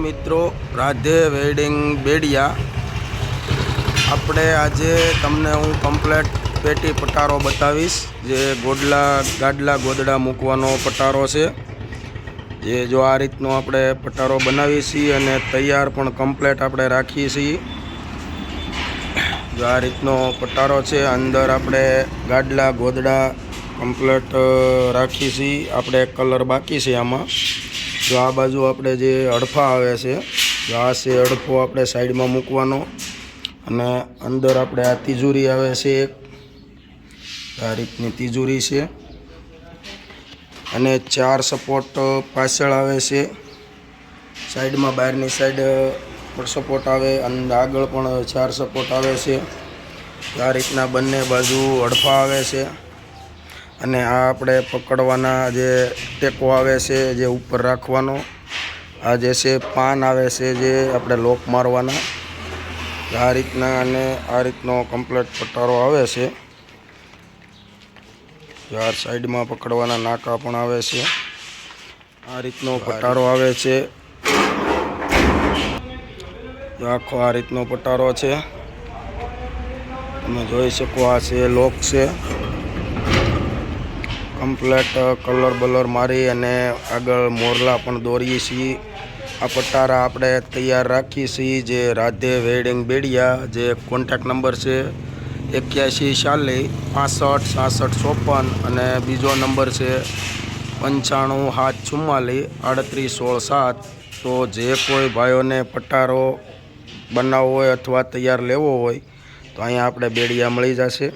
મિત્રો, રાધે વેડિંગ બેડિયા. આપણે આજે તમને હું કમ્પ્લેટ પેટી પટારો બતાવીશ, જે ગોડલા, ગાડલા ગોદડા મૂકવાનો પટારો છે. જે જો આ રીતનો આપણે પટારો બનાવીએ છીએ અને તૈયાર પણ કમ્પ્લેટ આપણે રાખીએ છીએ. જો આ રીતનો પટારો છે, અંદર આપણે ગાડલા ગોદડા કમ્પ્લેટ રાખીએ છીએ. આપણે કલર બાકી છે આમાં. જો આ બાજુ આપણે જે અડફા આવે છે, જો આ છે અડફો આપણે સાઈડમાં મૂકવાનો. અને અંદર આપણે આ તિજોરી આવે છે એક. આ રીતની તિજોરી છે. અને ચાર સપોર્ટ પાછળ આવે છે. સાઈડમાં બહારની સાઈડ પણ સપોર્ટ આવે અને આગળ પણ ચાર સપોર્ટ આવે છે. આ રીતના બંને બાજુ અડફા આવે છે. અને આ આપણે પકડવાના જે ટેકો આવે છે, જે ઉપર રાખવાનો. આ જે છે, પાન આવે છે, જે આપણે લોક મારવાના. આ રીતના અને આ રીતનો કમ્પ્લેટ પટારો આવે છે. ચાર સાઈડમાં પકડવાના નાકા પણ આવે છે. આ રીતનો પટારો આવે છે. આખો આ રીતનો પટારો છે. તમે જોઈ શકો આ છે, લોક છે. કમ્પ્લેટ કલર બલર મારી અને આગળ મોરલા પણ દોરીએ છીએ. આ પટારા આપણે તૈયાર રાખીએ છીએ જે રાધે વેડિંગ બેડિયા, જે કોન્ટેક નંબર છે એક્યાસી ચાલીસ, પાસઠ સાસઠ ચોપન અને બીજો નંબર છે પંચાણું, સાત, ચુમ્માલીસ, આડત્રીસ, સોળ, સાત. તો જે કોઈ ભાઈઓને પટારો બનાવવો હોય અથવા તૈયાર લેવો હોય તો અહીંયા આપણે બેડિયા મળી જશે.